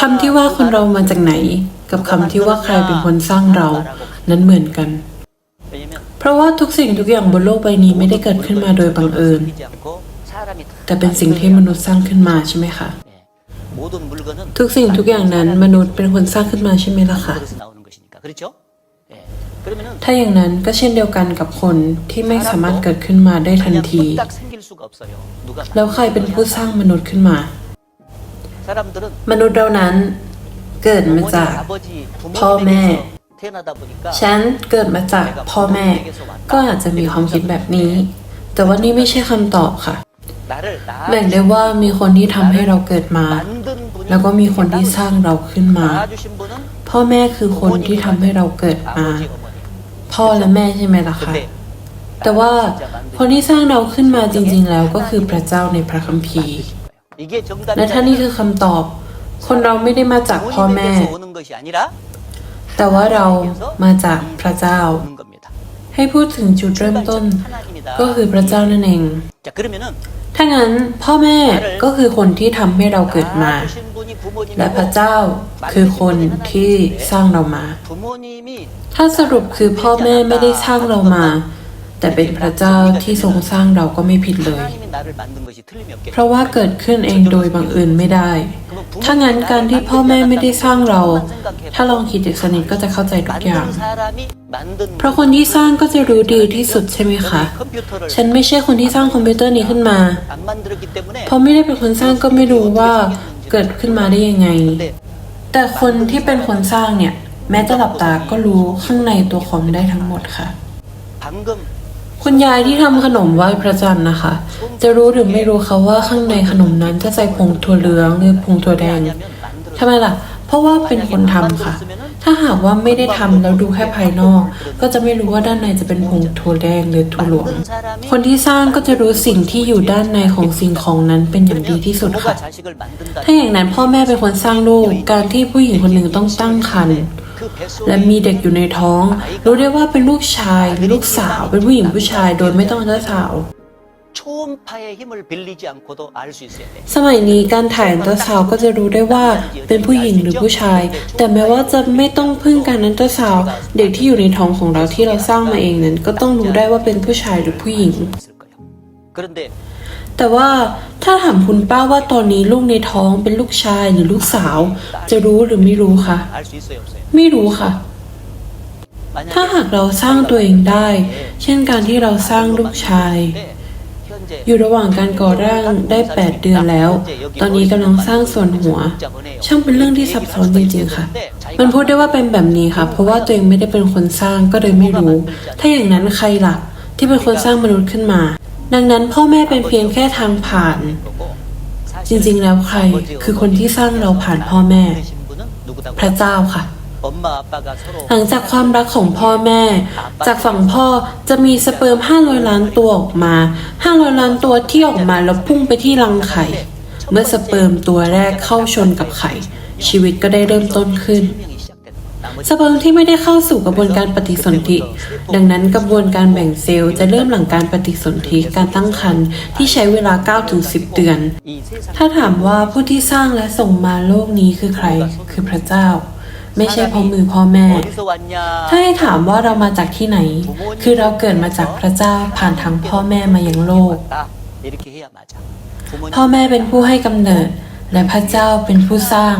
คำที่ว่าคนเรามาจากไหน กับคำที่ว่าใครเป็นคนสร้างเรา นั้นเหมือนกัน เพราะว่าทุกสิ่งทุกอย่างบนโลกใบนี้ไม่ได้เกิดขึ้นมาโดยบังเอิญ แต่เป็นสิ่งที่มนุษย์สร้างขึ้นมาใช่ไหมคะทุกสิ่งทุกอย่างนั้นมนุษย์เป็นคนสร้างขึ้นมาใช่ไหมล่ะคะถ้าอย่างนั้นก็เช่นเดียวกันกับคนที่ไม่สามารถเกิดขึ้นมาได้ทันที แล้วใครเป็นผู้สร้างมนุษย์ขึ้นมา มนุษย์เรานั้นเกิดมาจากพ่อแม่ ฉันเกิดมาจากพ่อแม่ ก็อาจจะมีความคิดแบบนี้ แต่ว่านี่ไม่ใช่คำตอบค่ะแบ่งได้ว่ามีคนที่ทำให้เราเกิดมา แล้วก็มีคนที่สร้างเราขึ้นมา พ่อแม่คือคนที่ทำให้เราเกิดมา พ่อและแม่ใช่ไหมล่ะคะแต่ว่าคนที่สร้างเราขึ้นมาจริง ๆ แล้วก็คือพระเจ้าในพระคัมภีร์ และถ้านี่คือคำตอบ คนเราไม่ได้มาจากพ่อแม่ แต่ว่าเรามาจากพระเจ้า ให้พูดถึงจุดเริ่มต้น ก็คือพระเจ้านั่นเอง ถ้างั้นพ่อแม่ก็คือคนที่ทำให้เราเกิดมา และพระเจ้าคือคนที่สร้างเรามา ถ้าสรุปคือพ่อแม่ไม่ได้สร้างเรามา แต่เป็นพระเจ้าที่ทรงสร้างเราก็ไม่ผิดเลย เพราะว่าเกิดขึ้นเองโดยบังเอิญไม่ได้ ถ้างั้นการที่พ่อแม่ไม่ได้สร้างเรา ถ้าลองคิดอีกสนิทก็จะเข้าใจทุกอย่าง เพราะคนที่สร้างก็จะรู้ดีที่สุดใช่ไหมคะ ฉันไม่ใช่คนที่สร้างคอมพิวเตอร์นี้ขึ้นมา เพราะไม่ได้เป็นคนสร้างก็ไม่รู้ว่าเกิดขึ้นมาได้ยังไง แต่คนที่เป็นคนสร้างเนี่ย แม้จะหลับตาก็รู้ข้างในตัวคอมได้ทั้งหมดค่ะ คุณยายที่ทำขนมไหว้พระจันทร์นะคะ จะรู้หรือไม่รู้คะว่าข้างในขนมนั้นจะใส่ผงถั่วเหลืองหรือผงถั่วแดงทำไมล่ะ เพราะว่าเป็นคนทำค่ะ ถ้าหากว่าไม่ได้ทำแล้วดูแค่ภายนอก ก็จะไม่รู้ว่าด้านในจะเป็นผงถั่วแดงหรือถั่วหลวง คนที่สร้างก็จะรู้สิ่งที่อยู่ด้านในของสิ่งของนั้นเป็นอย่างดีที่สุดค่ะ ถ้าอย่างนั้นพ่อแม่เป็นคนสร้างลูก การที่ผู้หญิงคนหนึ่งต้องตั้งครรภ์ และมีเด็กอยู่ในท้อง รู้ได้ว่าเป็นลูกชายลูกสาว เป็นผู้หญิงผู้ชาย โดยไม่ต้องอันตราซาวสมัยนี้การถ่ายอันตราซาวก็จะรู้ได้ว่าเป็นผู้หญิงหรือผู้ชาย แต่แม้ว่าจะไม่ต้องพึ่งการอันตราซาวเด็กที่อยู่ในท้องของเราที่เราสร้างมาเองนั้น ก็ต้องรู้ได้ว่าเป็นผู้ชายหรือผู้หญิง แต่ว่าถ้าถามคุณป้าว่าตอนนี้ลูกในท้องเป็นลูกชายหรือลูกสาว จะรู้หรือไม่รู้คะไม่รู้ค่ะ ถ้าหากเราสร้างตัวเองได้ เช่นการที่เราสร้างลูกชาย อยู่ระหว่างการก่อร่างได้ 8 เดือนแล้ว ตอนนี้กำลังสร้างส่วนหัว ช่างเป็นเรื่องที่ซับซ้อนจริงๆค่ะ มันพูดได้ว่าเป็นแบบนี้ค่ะ เพราะว่าตัวเองไม่ได้เป็นคนสร้างก็เลยไม่รู้ ถ้าอย่างนั้นใครล่ะ ที่เป็นคนสร้างมนุษย์ขึ้นมา ดังนั้นพ่อแม่เป็นเพียงแค่ทางผ่าน จริงๆ แล้วใครคือคนที่สร้างเราผ่านพ่อแม่ พระเจ้าค่ะ หลังจากความรักของพ่อแม่ จากฝั่งพ่อจะมีสเปิร์ม 500 ล้านตัวออกมา 500 ล้านตัวที่ออกมาแล้วพุ่งไปที่รังไข่ เมื่อสเปิร์มตัวแรกเข้าชนกับไข่ ชีวิตก็ได้เริ่มต้นขึ้น สเปิร์มที่ไม่ได้เข้าสู่กระบวนการปฏิสนธิ ดังนั้นกระบวนการแบ่งเซลล์จะเริ่มหลังการปฏิสนธิการตั้งครรภ์ที่ใช้เวลา 9-10 เดือน ถ้าถามว่าผู้ที่สร้างและส่งมาโลกนี้คือใคร คือพระเจ้าไม่ใช่เพราะมือพ่อแม่ ถ้าให้ถามว่าเรามาจากที่ไหน คือเราเกิดมาจากพระเจ้าผ่านทางพ่อแม่มายังโลก พ่อแม่เป็นผู้ให้กำเนิด และพระเจ้าเป็นผู้สร้าง